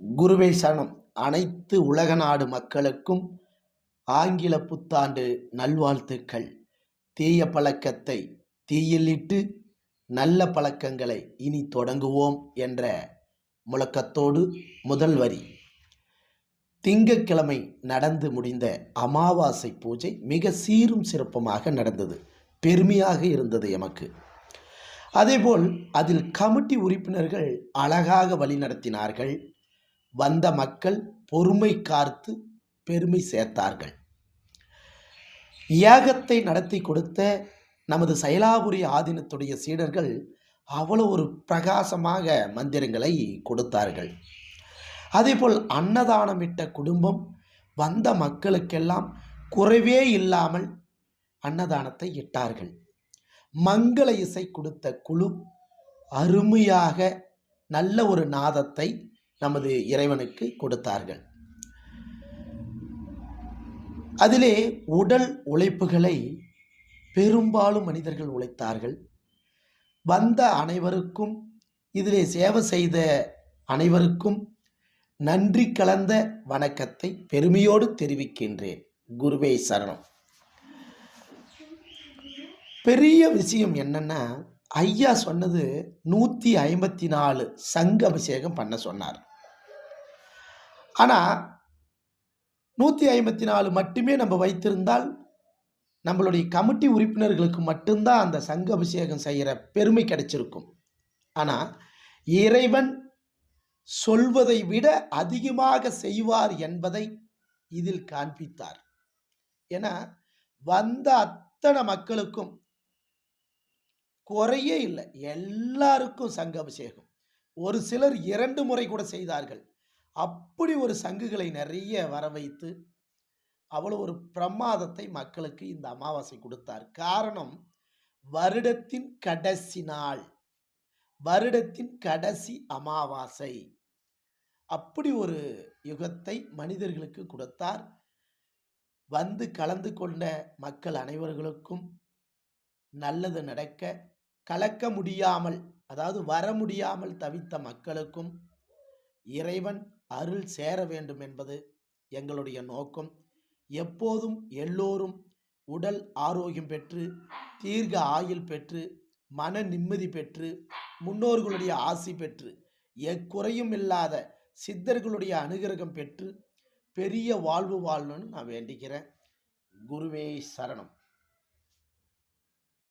குருவே சரணம். அனைத்து உலக நாடு மக்களுக்கும் ஆங்கில புத்தாண்டு நல்வாழ்த்துக்கள். தீய பழக்கத்தை தீயிலிட்டு நல்ல பழக்கங்களை இனி தொடங்குவோம் என்ற முழக்கத்தோடு முதல் வரி. திங்கட்கிழமை நடந்து முடிந்த அமாவாசை பூஜை மிக சீரும் சிறப்புமாக நடந்தது. பெருமையாக இருந்தது எமக்கு. அதேபோல் அதில் கமிட்டி உறுப்பினர்கள் அழகாக வழிநடத்தினார்கள். வந்த மக்கள் பொறுமை காத்து பெருமை சேர்த்தார்கள். யாகத்தை நடத்தி கொடுத்த நமது சைலாபுரி ஆதீனத்துடைய சீடர்கள் அவ்வளோ ஒரு பிரகாசமாக மந்திரங்களை கொடுத்தார்கள். அதேபோல் அன்னதானமிட்ட குடும்பம் வந்த மக்களுக்கெல்லாம் குறைவே இல்லாமல் அன்னதானத்தை இட்டார்கள். மங்கள இசை கொடுத்த குழு அருமையாக நல்ல ஒரு நாதத்தை நமது இறைவனுக்கு கொடுத்தார்கள். அதிலே உடல் உழைப்புகளை பெரும்பாலும் மனிதர்கள் உழைத்தார்கள். வந்த அனைவருக்கும் இதிலே சேவை செய்த அனைவருக்கும் நன்றி கலந்த வணக்கத்தை பெருமையோடு தெரிவிக்கின்றேன். குருவே சரணம். பெரிய விஷயம் என்னன்னா ஐயா சொன்னது நூற்றி ஐம்பத்தி நாலு சங்க அபிஷேகம் பண்ண சொன்னார். ஆனால் நூற்றி ஐம்பத்தி நாலு மட்டுமே நம்ம வைத்திருந்தால் நம்மளுடைய கமிட்டி உறுப்பினர்களுக்கு மட்டும்தான் அந்த சங்க அபிஷேகம் செய்கிற பெருமை கிடைச்சிருக்கும். ஆனால் இறைவன் சொல்வதை விட அதிகமாக செய்வார் என்பதை இதில் காண்பித்தார். ஏன்னா வந்த அத்தனை மக்களுக்கும் குறையே இல்லை. எல்லாருக்கும் சங்க அபிஷேகம். ஒரு சிலர் இரண்டு முறை கூட செய்தார்கள். அப்படி ஒரு சங்குகளை நிறைய வர வைத்து அவ்வளோ ஒரு பிரமாதத்தை மக்களுக்கு இந்த அமாவாசை கொடுத்தார். காரணம் வருடத்தின் கடைசி நாள். வருடத்தின் கடைசி அமாவாசை. அப்படி ஒரு யுகத்தை மனிதர்களுக்கு கொடுத்தார். வந்து கலந்து கொண்ட மக்கள் அனைவர்களுக்கும் நல்லது நடக்க கலக்க முடியாமல் அதாவது வர முடியாமல் தவித்த மக்களுக்கும் இறைவன் அருள் சேர வேண்டும் என்பது எங்களுடைய நோக்கம். எப்போதும் எல்லோரும் உடல் ஆரோக்கியம் பெற்று தீர்க்க ஆயுள் பெற்று மன நிம்மதி பெற்று முன்னோர்களுடைய ஆசி பெற்று எக்குறையும் இல்லாத சித்தர்களுடைய அனுகிரகம் பெற்று பெரிய வாழ்வு வாழணும்னு நான் வேண்டிக்கிறேன். குருவே சரணம்.